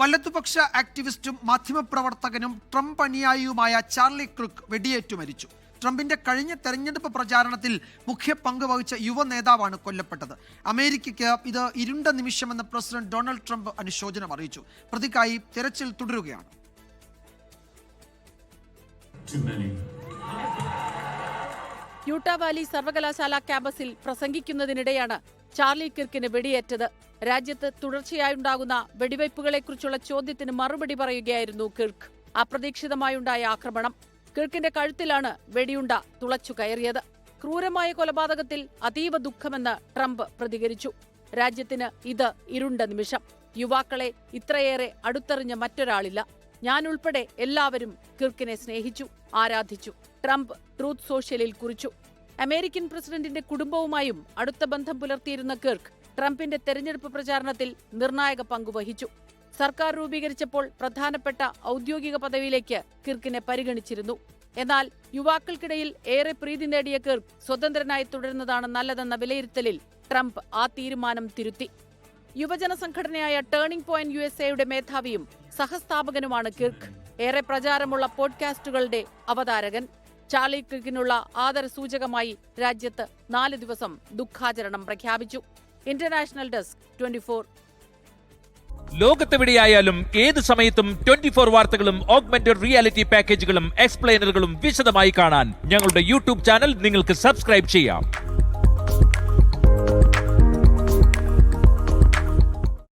വലതുപക്ഷ ആക്ടിവിസ്റ്റും മാധ്യമപ്രവർത്തകനും ട്രംപ് അനുയായിയുമായ ചാർലി ക്രുക്ക് വെടിയേറ്റു മരിച്ചു. ട്രംപിന്റെ കഴിഞ്ഞ തെരഞ്ഞെടുപ്പ് പ്രചാരണത്തിൽ മുഖ്യ പങ്ക് വഹിച്ച യുവ നേതാവാണ് കൊല്ലപ്പെട്ടത്. അമേരിക്കയ്ക്ക് ഇത് ഇരുണ്ട നിമിഷമെന്ന് പ്രസിഡന്റ് ഡൊണാൾഡ് ട്രംപ് അനുശോചനം അറിയിച്ചു. പ്രതിക്കായി തെരച്ചിൽ തുടരുകയാണ്. യൂട്ടാവാലി സർവകലാശാല ക്യാമ്പസിൽ പ്രസംഗിക്കുന്നതിനിടെയാണ് ചാർലി കിർക്കിന് വെടിയേറ്റത്. രാജ്യത്ത് തുടർച്ചയായുണ്ടാകുന്ന വെടിവയ്പ്പുകളെക്കുറിച്ചുള്ള ചോദ്യത്തിന് മറുപടി പറയുകയായിരുന്നു കിർക്ക്. അപ്രതീക്ഷിതമായുണ്ടായ ആക്രമണം. കിർക്കിന്റെ കഴുത്തിലാണ് വെടിയുണ്ട തുളച്ചു കയറിയത്. ക്രൂരമായ കൊലപാതകത്തിൽ അതീവ ദുഃഖമെന്ന് ട്രംപ് പ്രതികരിച്ചു. രാജ്യത്തിന് ഇത് ഇരുണ്ട നിമിഷം. യുവാക്കളെ ഇത്രയേറെ അടുത്തെറിഞ്ഞ മറ്റൊരാളില്ല. ഞാൻ ഉൾപ്പെടെ എല്ലാവരും കിർക്കിനെ സ്നേഹിച്ചു ആരാധിച്ചു. ട്രംപ് ട്രൂത്ത് സോഷ്യലിൽ കുറിച്ചു. അമേരിക്കൻ പ്രസിഡന്റിന്റെ കുടുംബവുമായും അടുത്ത ബന്ധം പുലർത്തിയിരുന്ന കിർക്ക് ട്രംപിന്റെ തെരഞ്ഞെടുപ്പ് പ്രചാരണത്തിൽ നിർണായക പങ്കുവഹിച്ചു സർക്കാർ രൂപീകരിച്ചപ്പോൾ പ്രധാനപ്പെട്ട ഔദ്യോഗിക പദവിയിലേക്ക് കിർക്കിനെ പരിഗണിച്ചിരുന്നു. എന്നാൽ യുവാക്കൾക്കിടയിൽ ഏറെ പ്രീതി നേടിയ കിർക്ക് സ്വതന്ത്രനായി തുടരുന്നതാണ് നല്ലതെന്ന വിലയിരുത്തലിൽ ട്രംപ് ആ തീരുമാനം തിരുത്തി. യുവജന സംഘടനയായ ടേണിംഗ് പോയിന്റ് യു എസ് എയുടെ മേധാവിയും സഹസ്ഥാപകനുമാണ് കിർക്ക്. ഏറെ പ്രചാരമുള്ള പോഡ്കാസ്റ്റുകളുടെ അവതാരകൻ. ചാർലി ക്രിക്കിനുള്ള ആദരസൂചകമായി രാജ്യത്ത് നാല് ദിവസം ദുഃഖാചരണം പ്രഖ്യാപിച്ചു. ഇന്റർനാഷണൽ ഡെസ്ക് ട്വന്റി ലോകത്തെവിടെയായാലും ഏത് സമയത്തും ട്വന്റി ഫോർ വാർത്തകളും ഓഗ്മെന്റഡ് റിയാലിറ്റി പാക്കേജുകളും എക്സ്പ്ലെയിനറുകളും വിശദമായി കാണാൻ ഞങ്ങളുടെ യൂട്യൂബ് ചാനൽ നിങ്ങൾക്ക് സബ്സ്ക്രൈബ് ചെയ്യാം.